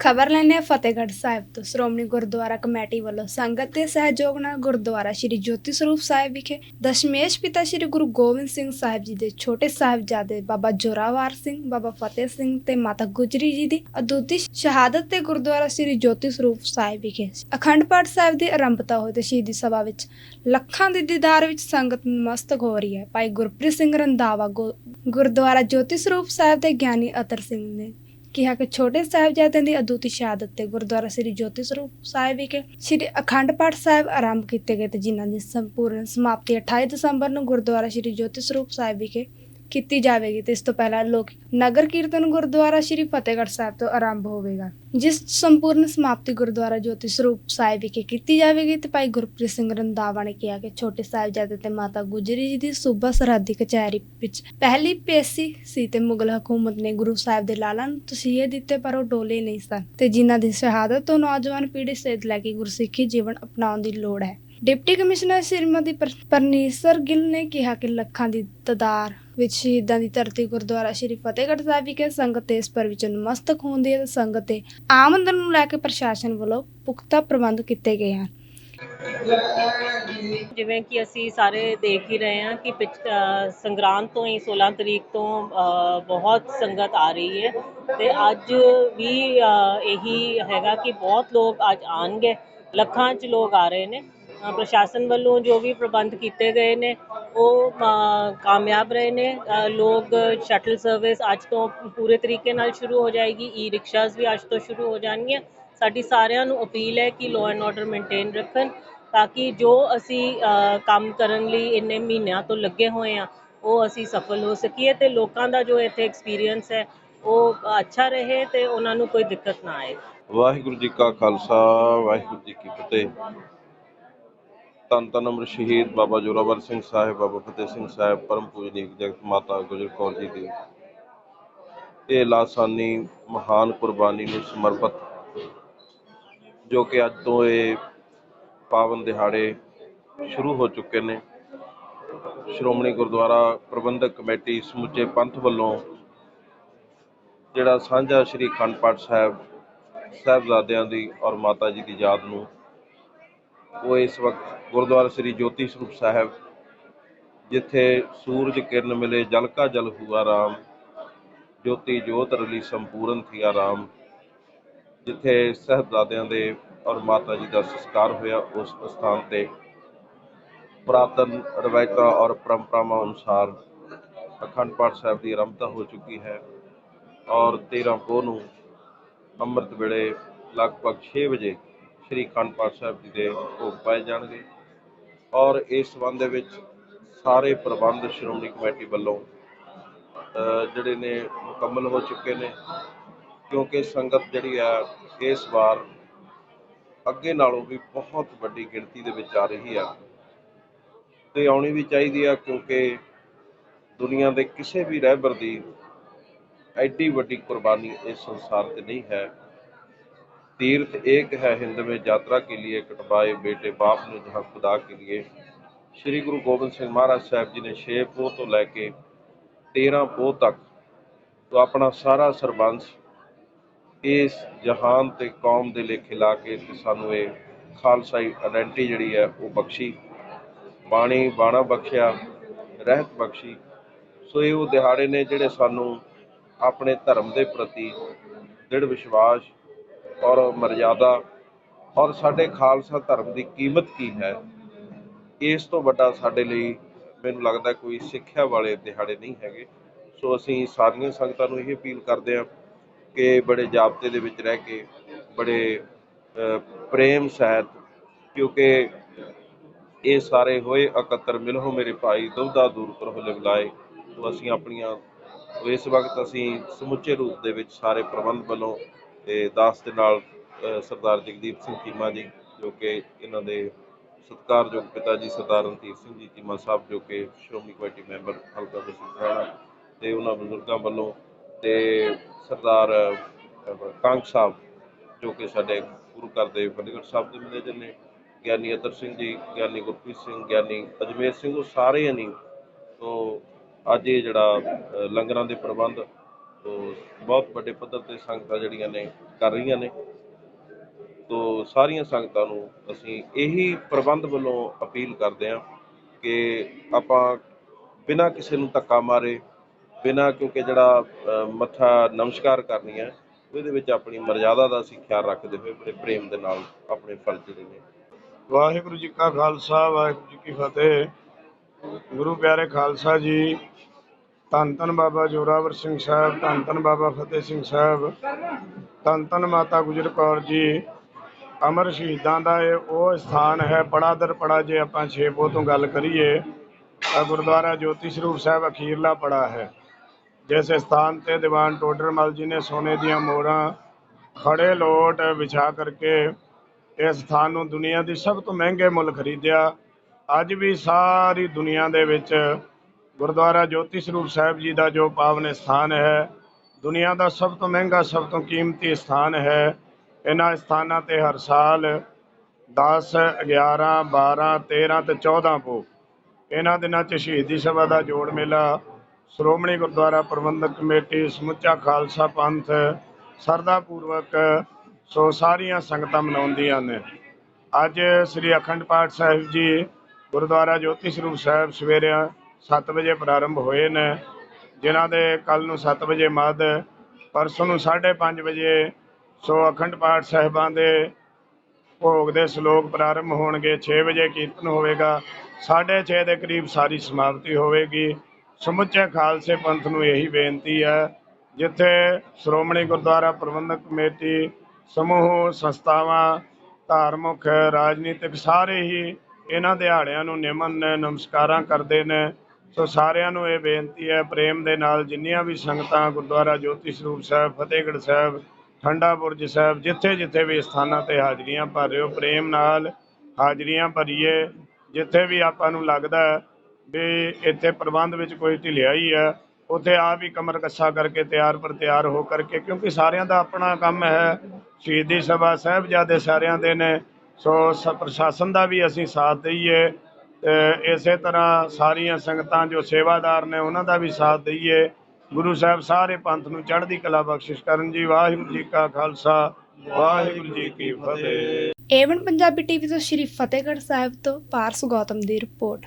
ਖਬਰ ਲੈਣੇ ਫਤਿਹਗੜ੍ਹ ਸਾਹਿਬ ਤੋਂ, ਸ਼੍ਰੋਮਣੀ ਗੁਰਦੁਆਰਾ ਕਮੇਟੀ ਵੱਲੋਂ, ਸੰਗਤ ਦੇ ਸਹਿਯੋਗ ਨਾਲ ਗੁਰਦੁਆਰਾ ਸ੍ਰੀ ਜੋਤੀ ਸਰੂਪ ਸਾਹਿਬ ਵਿਖੇ, ਦਸ਼ਮੇਸ਼ ਪਿਤਾ ਸ੍ਰੀ ਗੁਰੂ ਗੋਬਿੰਦ ਸਿੰਘ ਸਾਹਿਬ ਜੀ ਦੇ ਛੋਟੇ ਸਾਹਿਬਜ਼ਾਦੇ ਬਾਬਾ ਜੋਰਾਵਰ ਸਿੰਘ, ਬਾਬਾ ਫਤਿਹ ਸਿੰਘ ਤੇ ਮਾਤਾ ਗੁਜਰੀ ਜੀ ਦੀ ਅਦੁੱਤੀ ਸ਼ਹਾਦਤ ਤੇ ਗੁਰਦੁਆਰਾ ਸ੍ਰੀ ਜੋਤੀ ਸਰੂਪ ਸਾਹਿਬ ਵਿਖੇ, ਅਖੰਡ ਪਾਠ ਸਾਹਿਬ ਦੀ ਆਰੰਭਤਾ ਹੋਈ ਤੇ ਸ਼ਹੀਦੀ ਸਭਾ ਵਿੱਚ ਲੱਖਾਂ ਦੀ ਦੀਦਾਰ ਵਿੱਚ ਸੰਗਤ ਨਮਸਤਕ ਹੋ ਰਹੀ ਹੈ। ਭਾਈ ਗੁਰਪ੍ਰੀਤ ਸਿੰਘ ਰੰਧਾਵਾ ਗੁਰਦੁਆਰਾ ਜੋਤੀ ਸਰੂਪ ਸਾਹਿਬ ਦੇ ਗਿਆਨੀ ਅਤਰ ਸਿੰਘ ਨੇ ਕਿਹਾ ਕਿ ਛੋਟੇ ਸਾਹਿਬਜ਼ਾਦਿਆਂ ਦੀ ਅਦੁੱਤੀ ਸ਼ਹਾਦਤ ਤੇ ਗੁਰਦੁਆਰਾ ਸ੍ਰੀ ਜੋਤੀ ਸਰੂਪ ਸਾਹਿਬ ਵਿਖੇ ਸ੍ਰੀ ਅਖੰਡ ਪਾਠ ਸਾਹਿਬ ਆਰੰਭ ਕੀਤੇ ਗਏ ਤੇ ਜਿਨ੍ਹਾਂ ਦੀ ਸੰਪੂਰਨ ਸਮਾਪਤੀ 28 ਦਸੰਬਰ ਨੂੰ ਗੁਰਦੁਆਰਾ ਸ੍ਰੀ ਜੋਤੀ ਸਰੂਪ ਸਾਹਿਬ ਵਿਖੇ ਕੀਤੀ ਜਾਵੇਗੀ ਤੇ ਇਸ ਤੋਂ ਪਹਿਲਾਂ ਲੋਕ ਨਗਰ ਕੀਰਤਨ ਗੁਰਦੁਆਰਾ ਸ੍ਰੀ ਫਤਿਹਗੜ੍ਹ ਸਾਹਿਬ ਤੋਂ ਆਰੰਭ ਹੋਵੇਗਾ, ਜਿਸ ਸੰਪੂਰਨ ਸਮਾਪਤੀ ਗੁਰਦੁਆਰਾ ਜੋਤੀ ਸਰੂਪ ਸਾਹਿਬ ਵਿਖੇ ਕੀਤੀ ਜਾਵੇਗੀ ਤੇ ਭਾਈ ਗੁਰਪ੍ਰੀਤ ਸਿੰਘ ਰੰਧਾਵਾ ਨੇ ਕਿਹਾ ਕਿ ਛੋਟੇ ਸਾਹਿਬਜ਼ਾਦੇ ਤੇ ਮਾਤਾ ਗੁਜਰੀ ਜੀ ਦੀ ਸੂਬਾ ਸਰਹੱਦੀ ਕਚਹਿਰੀ ਵਿੱਚ ਪਹਿਲੀ ਪੇਸ਼ੀ ਸੀ ਤੇ ਮੁਗਲ ਹਕੂਮਤ ਨੇ ਗੁਰੂ ਸਾਹਿਬ ਦੇ ਲਾਲਾਂ ਨੂੰ ਤਸੀਹੇ ਦਿੱਤੇ ਪਰ ਉਹ ਡੋਲੇ ਨਹੀਂ ਸਨ ਤੇ ਜਿਨ੍ਹਾਂ ਦੀ ਸ਼ਹਾਦਤ ਤੋਂ ਨੌਜਵਾਨ ਪੀੜ੍ਹੀ ਸੇਧ ਲੈ ਕੇ ਗੁਰਸਿੱਖੀ ਜੀਵਨ ਅਪਣਾਉਣ ਦੀ ਲੋੜ ਹੈ। ਡਿਪਟੀ ਕਮਿਸ਼ਨਰ ਸ਼੍ਰੀਮਤੀ ਪਰਨੀਸਰ ਗਿੱਲ ਨੇ ਕਿਹਾ ਕਿ ਲੱਖਾਂ ਦੀ ਤਦਾਰ ਵਿੱਚ ਸ਼ਹੀਦਾਂ ਦੀ ਧਰਤੀ ਗੁਰਦੁਆਰਾ ਸ਼੍ਰੀ ਫਤਿਹਗੜ੍ਹ ਸਾਹਿਬ ਵਿਖੇ ਸੰਗਤ ਤੇ ਇਸ ਪਰ ਵਿੱਚ ਨਮਸਤਕ ਹੁੰਦੀ ਹੈ ਤੇ ਸੰਗਤ ਤੇ ਆਮਦਨ ਨੂੰ ਲੈ ਕੇ ਪ੍ਰਸ਼ਾਸਨ ਵੱਲੋਂ ਪੁਖਤਾ ਪ੍ਰਬੰਧ ਕੀਤੇ ਗਏ ਹਨ। ਜਿਵੇਂ ਕਿ ਅਸੀਂ ਸਾਰੇ ਦੇਖ ਹੀ ਰਹੇ ਹਾਂ ਕਿ ਸੰਗਰਾਂਦ ਤੋਂ ਹੀ 16 ਤਰੀਕ ਤੋਂ ਅ, ਬਹੁਤ ਸੰਗਤ ਆ ਰਹੀ ਹੈ ਤੇ ਅੱਜ ਵੀ ਇਹੀ ਹੈਗਾ ਕਿ ਬਹੁਤ ਲੋਕ ਅੱਜ ਆਣਗੇ ਲੱਖਾਂ 'ਚ ਲੋਕ ਆ ਰਹੇ ਨੇ। ਪ੍ਰਸ਼ਾਸਨ ਵੱਲੋਂ ਜੋ ਵੀ ਪ੍ਰਬੰਧ ਕੀਤੇ ਗਏ ਨੇ, ਉਹ ਕਾਮਯਾਬ ਰਹੇ ਨੇ। ਲੋਕ ਸ਼ਟਲ ਸਰਵਿਸ ਅੱਜ ਤੋਂ ਪੂਰੇ ਤਰੀਕੇ ਨਾਲ ਸ਼ੁਰੂ ਹੋ ਜਾਏਗੀ ਈ ਰਿਕਸ਼ਾਸ ਵੀ ਅੱਜ ਤੋਂ ਸ਼ੁਰੂ ਹੋ ਜਾਣਗੀਆਂ। ਸਾਡੀ ਸਾਰਿਆਂ ਨੂੰ ਅਪੀਲ ਹੈ ਕਿ ਲਾਅ ਐਂਡ ਆਰਡਰ ਮੇਨਟੇਨ ਰੱਖਣ, ਤਾਂ ਕਿ ਜੋ ਅਸੀਂ ਕੰਮ ਕਰਨ ਲਈ ਇੰਨੇ ਮਹੀਨਿਆਂ ਤੋਂ ਲੱਗੇ ਹੋਏ ਆ ਉਹ ਅਸੀਂ ਸਫਲ ਹੋ ਸਕੀਏ ਤੇ ਲੋਕਾਂ ਦਾ ਜੋ ਇੱਥੇ ਐਕਸਪੀਰੀਅੰਸ ਹੈ, ਉਹ ਅੱਛਾ ਰਹੇ ਤੇ ਉਹਨਾਂ ਨੂੰ ਕੋਈ ਦਿੱਕਤ ਨਾ ਆਏ। ਵਾਹਿਗੁਰੂ ਜੀ ਕਾ ਖਾਲਸਾ, ਵਾਹਿਗੁਰੂ ਜੀ ਕੀ ਫਤਿਹ। ਧੰਨ ਧੰਨ ਅਮਰ ਸ਼ਹੀਦ ਬਾਬਾ ਜੋਰਾਵਰ ਸਿੰਘ ਸਾਹਿਬ, ਬਾਬਾ ਫਤਿਹ ਸਿੰਘ ਸਾਹਿਬ, ਪਰਮ ਪੂਜਨੀਕ ਜਗਤ ਮਾਤਾ ਗੁਜਰ ਕੌਰ ਜੀ ਦੀ। ਇਹ ਲਾਸਾਨੀ ਮਹਾਨ ਕੁਰਬਾਨੀ ਨੂੰ ਸਮਰਪਿਤ, ਜੋ ਕਿ ਅੱਜ ਤੋਂ ਇਹ ਪਾਵਨ ਦਿਹਾੜੇ ਸ਼ੁਰੂ ਹੋ ਚੁੱਕੇ ਨੇ। ਸ਼੍ਰੋਮਣੀ ਗੁਰਦੁਆਰਾ ਪ੍ਰਬੰਧਕ ਕਮੇਟੀ ਸਮੁੱਚੇ ਪੰਥ ਵੱਲੋਂ ਜਿਹੜਾ ਸਾਂਝਾ ਸ੍ਰੀ ਅਖੰਡ ਪਾਠ ਸਾਹਿਬ, ਸਾਹਿਬਜ਼ਾਦਿਆਂ ਦੀ ਔਰ ਮਾਤਾ ਜੀ ਦੀ ਯਾਦ ਨੂੰ ਉਹ ਇਸ ਵਕਤ ਗੁਰਦੁਆਰਾ ਸ੍ਰੀ ਜੋਤੀ ਸਰੂਪ ਸਾਹਿਬ, ਜਿੱਥੇ ਸੂਰਜ ਕਿਰਨ ਮਿਲੇ ਜਲ ਕਾ ਜਲ ਹੁਆ ਰਾਮ, ਜੋਤੀ ਜੋਤ ਰਲੀ ਸੰਪੂਰਨ ਥੀਆ ਰਾਮ, ਜਿੱਥੇ ਸਾਹਿਬਜ਼ਾਦਿਆਂ ਦੇ ਔਰ ਮਾਤਾ ਜੀ ਦਾ ਸੰਸਕਾਰ ਹੋਇਆ ਉਸ ਸਥਾਨ ਤੇ। ਪੁਰਾਤਨ ਰਵਾਇਤਾਂ ਔਰ ਪਰੰਪਰਾਵਾਂ ਅਨੁਸਾਰ ਅਖੰਡ ਪਾਠ ਸਾਹਿਬ ਦੀ ਆਰੰਭਤਾ ਹੋ ਚੁੱਕੀ ਹੈ ਔਰ 13 ਪੋਹ ਨੂੰ ਅੰਮ੍ਰਿਤ ਵੇਲੇ ਲਗਭਗ 6 ਵਜੇ ਸ੍ਰੀ ਅਖੰਡ ਪਾਠ ਸਾਹਿਬ ਜੀ ਦੇ ਭੋਗ ਪਾਏ ਜਾਣਗੇ। ਔਰ ਇਸ ਸੰਬੰਧ ਦੇ ਵਿੱਚ ਸਾਰੇ ਪ੍ਰਬੰਧ ਸ਼੍ਰੋਮਣੀ ਕਮੇਟੀ ਵੱਲੋਂ ਜਿਹੜੇ ਨੇ ਮੁਕੰਮਲ ਹੋ ਚੁੱਕੇ ਨੇ, ਕਿਉਂਕਿ ਸੰਗਤ ਜਿਹੜੀ ਆ, ਇਸ ਵਾਰ ਅੱਗੇ ਨਾਲੋਂ ਵੀ ਬਹੁਤ ਵੱਡੀ ਗਿਣਤੀ ਦੇ ਵਿੱਚ ਆ ਰਹੀ ਆ। ਤੇ ਆਉਣੀ ਵੀ ਚਾਹੀਦੀ ਆ, ਕਿਉਂਕਿ ਦੁਨੀਆ ਦੇ ਕਿਸੇ ਵੀ ਰਹਿਬਰ ਦੀ ਐਡੀ ਵੱਡੀ ਕੁਰਬਾਨੀ ਇਸ ਸੰਸਾਰ ਤੇ ਨਹੀਂ ਹੈ। तीर्थ एक है हिंद में यात्रा के लिए कटवाए बेटे बाप ने जहाँ खुदा के लिए श्री गुरु गोबिंद सिंह महाराज साहब जी ने छे पोह ਤੋਂ ਲੈ ਕੇ 13 ਪੋਹ ਤੱਕ ਤੋਂ ਆਪਣਾ ਸਾਰਾ ਸਰਬੰਸ ਇਸ ਜਹਾਨ ਤੇ ਕੌਮ ਦੇ ਲੇਖੇ ਲਾ ਕੇ ਤੇ ਸਾਨੂੰ ਇਹ ਖਾਲਸਾਈ ਆਇਡੈਂਟੀ ਜਿਹੜੀ ਹੈ ਉਹ ਬਖਸ਼ੀ ਬਾਣੀ ਬਾਣਾ ਬਖਸ਼ਿਆ ਰਹਿਤ ਬਖਸ਼ੀ ਸੋ ਇਹ ਉਹ ਦਿਹਾੜੇ ਨੇ ਜਿਹੜੇ ਸਾਨੂੰ ਆਪਣੇ ਧਰਮ ਦੇ ਪ੍ਰਤੀ ਦ੍ਰਿੜ ਵਿਸ਼ਵਾਸ ਔਰ ਮਰਜ਼ਾਦਾ ਔਰ ਸਾਡੇ ਖਾਲਸਾ ਧਰਮ ਦੀ ਕੀਮਤ ਕੀ ਹੈ? ਇਸ ਤੋਂ ਵੱਡਾ ਸਾਡੇ ਲਈ ਮੈਨੂੰ ਲੱਗਦਾ ਕੋਈ ਸਿੱਖਿਆ ਵਾਲੇ ਦਿਹਾੜੇ ਨਹੀਂ ਹੈਗੇ। ਸੋ ਅਸੀਂ ਸਾਰੀਆਂ ਸੰਗਤਾਂ ਨੂੰ ਇਹ ਅਪੀਲ ਕਰਦੇ ਹਾਂ ਕਿ ਬੜੇ ਜਾਬਤੇ ਦੇ ਵਿੱਚ ਰਹਿ ਕੇ, ਬੜੇ ਪ੍ਰੇਮ ਸਹਿਤ, ਕਿਉਂਕਿ ਇਹ ਸਾਰੇ ਹੋਏ ਇਕੱਤਰ ਮਿਲੋ ਮੇਰੇ ਭਾਈ ਦੁਬਦਾ ਦੂਰ ਪਰ ਲਿਵਲਾਏ। ਤੋ ਅਸੀਂ ਆਪਣੀਆਂ, ਇਸ ਵਕਤ ਅਸੀਂ ਸਮੁੱਚੇ ਰੂਪ ਦੇ ਵਿੱਚ ਸਾਰੇ ਪ੍ਰਬੰਧ ਵੱਲੋਂ ਤੇ ਦਾਸ ਦੇ ਨਾਲ ਸਰਦਾਰ ਜਗਦੀਪ ਸਿੰਘ ਚੀਮਾ ਜੀ ਜੋ ਕਿ ਇਹਨਾਂ ਦੇ ਸਤਿਕਾਰਯੋਗ ਪਿਤਾ ਜੀ ਸਰਦਾਰ ਰਣਧੀਰ ਸਿੰਘ ਜੀ ਚੀਮਾ ਸਾਹਿਬ ਜੋ ਕਿ ਸ਼੍ਰੋਮਣੀ ਕਮੇਟੀ ਮੈਂਬਰ ਹਲਕਾ ਬਸੀ ਤੇ ਉਹਨਾਂ ਬਜ਼ੁਰਗਾਂ ਵੱਲੋਂ ਤੇ ਸਰਦਾਰ ਅਹ, ਕਾਂਗ ਸਾਹਿਬ ਜੋ ਕਿ ਸਾਡੇ ਗੁਰੂ ਘਰ ਦੇ ਫਤਿਹਗੜ੍ਹ ਸਾਹਿਬ ਦੇ ਮੈਨੇਜਰ ਨੇ ਗਿਆਨੀ ਅਤਰ ਸਿੰਘ ਜੀ ਗਿਆਨੀ ਗੁਰਪ੍ਰੀਤ ਸਿੰਘ ਗਿਆਨੀ ਅਜਮੇਰ ਸਿੰਘ ਉਹ ਸਾਰੇ ਹੀ ਨਹੀਂ ਤੋਂ ਅੱਜ ਇਹ ਜਿਹੜਾ ਲੰਗਰਾਂ ਦੇ ਪ੍ਰਬੰਧ ਤੋ ਬਹੁਤ ਵੱਡੇ ਪੱਧਰ ਤੇ ਸੰਗਤਾਂ ਜਿਹੜੀਆਂ ਨੇ ਕਰ ਰਹੀਆਂ ਨੇ। ਤੋ ਸਾਰੀਆਂ ਸੰਗਤਾਂ ਨੂੰ ਅਸੀਂ ਇਹੀ ਪ੍ਰਬੰਧ ਵੱਲੋਂ ਅਪੀਲ ਕਰਦੇ ਹਾਂ ਕਿ ਆਪਾਂ ਬਿਨਾਂ ਕਿਸੇ ਨੂੰ ਧੱਕਾ ਮਾਰੇ, ਬਿਨਾਂ ਕਿਉਂਕਿ ਜਿਹੜਾ ਮੱਥਾ ਨਮਸਕਾਰ ਕਰਨੀ ਹੈ, ਉਹਦੇ ਵਿੱਚ ਆਪਣੀ ਮਰਜ਼ਾਦਾ ਦਾ ਅਸੀਂ ਖਿਆਲ ਰੱਖਦੇ ਹੋਏ ਬੜੇ ਪ੍ਰੇਮ ਦੇ ਨਾਲ ਆਪਣੇ ਫਰਜ਼ ਜਿਹੜੇ ਨੇ। ਵਾਹਿਗੁਰੂ ਜੀ ਕਾ ਖਾਲਸਾ, ਵਾਹਿਗੁਰੂ ਜੀ ਕੀ ਫਤਿਹ। ਗੁਰੂ ਪਿਆਰੇ ਖਾਲਸਾ ਜੀ ਧੰਨ ਧੰਨ ਬਾਬਾ ਜੋਰਾਵਰ ਸਿੰਘ ਸਾਹਿਬ, ਧੰਨ ਧੰਨ ਬਾਬਾ ਫਤਿਹ ਸਿੰਘ ਸਾਹਿਬ, ਧੰਨ ਧੰਨ ਮਾਤਾ ਗੁਜਰ ਕੌਰ ਜੀ। ਅਮਰ ਸ਼ਹੀਦਾਂ ਦਾ ਇਹ ਉਹ ਸਥਾਨ ਹੈ ਪੜਾਦਰ ਪੜਾ ਜੇ ਆਪਾਂ ਛੇਪੋ ਤੋਂ ਗੱਲ ਕਰੀਏ, ਤਾਂ ਗੁਰਦੁਆਰਾ ਜੋਤੀ ਸਰੂਪ ਸਾਹਿਬ ਅਖੀਰਲਾ ਪੜਾ ਹੈ। ਜਿਸ ਸਥਾਨ ਤੇ ਦੀਵਾਨ ਟੋਡਰਮਲ ਜੀ ਨੇ ਸੋਨੇ ਦੀਆਂ ਮੋਹਰਾਂ ਖੜੇ ਲੋਟ ਵਿਛਾ ਕਰਕੇ ਇਸ ਸਥਾਨ ਨੂੰ ਦੁਨੀਆ ਦੀ ਸਭ ਤੋਂ ਮਹਿੰਗੇ ਮੁੱਲ ਖਰੀਦਿਆ। ਅੱਜ ਵੀ ਸਾਰੀ ਦੁਨੀਆ ਦੇ ਵਿੱਚ ਗੁਰਦੁਆਰਾ ਜੋਤੀ ਸਰੂਪ ਸਾਹਿਬ ਜੀ ਦਾ ਜੋ ਪਾਵਨ ਸਥਾਨ ਹੈ, ਦੁਨੀਆ ਦਾ ਸਭ ਤੋਂ ਮਹਿੰਗਾ, ਸਭ ਤੋਂ ਕੀਮਤੀ ਸਥਾਨ ਹੈ। ਇਹਨਾਂ ਸਥਾਨਾਂ ਤੇ ਹਰ ਸਾਲ 10 11 12 13 ਤੇ 14 ਪੋ। ਇਹਨਾਂ ਦਿਨਾਂ 'ਚ ਸ਼ਹੀਦੀ ਸਭਾ ਦਾ ਜੋੜ ਮੇਲਾ, ਸ਼੍ਰੋਮਣੀ ਗੁਰਦੁਆਰਾ ਪ੍ਰਬੰਧਕ ਕਮੇਟੀ, ਸਮੁੱਚਾ ਖਾਲਸਾ ਪੰਥ, ਸਰਦਾ ਪੂਰਵਕ, ਸੋ ਸਾਰੀਆਂ ਸੰਗਤਾਂ ਮਨਾਉਂਦੀਆਂ ਨੇ। ਅੱਜ ਸ੍ਰੀ ਅਖੰਡ ਪਾਠ ਸਾਹਿਬ ਜੀ, ਗੁਰਦੁਆਰਾ ਜੋਤੀ ਸਰੂਪ ਸਾਹਿਬ ਸਵੇਰੇ 7 ਵਜੇ ਪ੍ਰਾਰੰਭ ਹੋਏ ਨੇ, ਜਿਨ੍ਹਾਂ ਦੇ ਕੱਲ ਨੂੰ 7 ਵਜੇ ਮੱਧ, ਪਰਸੋਂ ਨੂੰ 5:30 ਵਜੇ ਸੋ ਅਖੰਡ ਪਾਠ ਸਾਹਿਬਾਂ ਦੇ ਭੋਗ ਦੇ ਸ਼ਲੋਕ ਪ੍ਰਾਰੰਭ ਹੋਣਗੇ 6 ਵਜੇ ਕੀਰਤਨ ਹੋਵੇਗਾ 6:30 ਦੇ ਕਰੀਬ ਸਾਰੀ ਸਮਾਪਤੀ ਹੋਵੇਗੀ। ਸਮੁੱਚੇ ਖਾਲਸੇ ਪੰਥ ਨੂੰ ਇਹੀ ਬੇਨਤੀ ਹੈ, ਜਿੱਥੇ ਸ਼੍ਰੋਮਣੀ ਗੁਰਦੁਆਰਾ ਪ੍ਰਬੰਧਕ ਕਮੇਟੀ, ਸਮੂਹ, ਸੰਸਥਾਵਾਂ, ਧਾਰਮਿਕ, ਰਾਜਨੀਤਿਕ ਸਾਰੇ ਹੀ ਇਹਨਾਂ ਦਿਹਾੜਿਆਂ ਨੂੰ ਨਿਮਨ ਨਮਸਕਾਰਾਂ ਕਰਦੇ ਨੇ। ਸੋ ਸਾਰਿਆਂ ਨੂੰ ਇਹ ਬੇਨਤੀ ਹੈ, ਪ੍ਰੇਮ ਦੇ ਨਾਲ ਜਿੰਨੀਆਂ ਵੀ ਸੰਗਤਾਂ ਗੁਰਦੁਆਰਾ ਜੋਤੀ ਸਰੂਪ ਸਾਹਿਬ, ਫਤਿਹਗੜ੍ਹ ਸਾਹਿਬ, ਠੰਡਾ ਬੁਰਜ ਸਾਹਿਬ, ਜਿੱਥੇ ਜਿੱਥੇ ਵੀ ਸਥਾਨਾਂ ਤੇ ਹਾਜ਼ਰੀਆਂ ਭਰ ਰਹੇ ਹੋ, ਪ੍ਰੇਮ ਨਾਲ ਹਾਜ਼ਰੀਆਂ ਭਰੀਏ। ਜਿੱਥੇ ਵੀ ਆਪਾਂ ਨੂੰ ਲੱਗਦਾ ਵੀ ਇੱਥੇ ਪ੍ਰਬੰਧ ਵਿੱਚ ਕੋਈ ਢਿਲਿਆਈ ਹੈ ਉੱਥੇ ਆਪ ਹੀ ਕਮਰ ਕੱਸਾ ਕਰਕੇ ਤਿਆਰ ਪਰ ਤਿਆਰ ਹੋ ਕਰਕੇ, ਕਿਉਂਕਿ ਸਾਰਿਆਂ ਦਾ ਆਪਣਾ ਕੰਮ ਹੈ। ਸ਼ਹੀਦੀ ਸਭਾ ਸਾਹਿਬਜ਼ਾਦੇ ਸਾਰਿਆਂ ਦੇ ਨੇ, ਸੋ ਸ, ਪ੍ਰਸ਼ਾਸਨ ਦਾ ਵੀ ਅਸੀਂ ਸਾਥ ਦਈਏ। ਇਸੇ ਤਰ੍ਹਾਂ ਸਾਰੀਆਂ ਸੰਗਤਾਂ ਜੋ ਸੇਵਾਦਾਰ ਨੇ, ਉਹਨਾਂ ਦਾ ਵੀ ਸਾਥ ਦਈਏ। ਗੁਰੂ ਸਾਹਿਬ ਸਾਰੇ ਪੰਥ ਨੂੰ ਚੜ੍ਹਦੀ ਕਲਾ ਬਖਸ਼ਿਸ਼ ਕਰਨ ਜੀ। ਵਾਹਿਗੁਰੂ ਜੀ ਕਾ ਖਾਲਸਾ, ਵਾਹਿਗੁਰੂ ਜੀ ਕੀ ਫਤਿਹ। ਏਵਨ ਪੰਜਾਬੀ ਟੀਵੀ ਤੋਂ ਸ਼੍ਰੀ ਫਤਿਹਗੜ੍ਹ ਸਾਹਿਬ ਤੋਂ ਪਾਰਸ ਗੌਤਮ ਦੀ ਰਿਪੋਰਟ।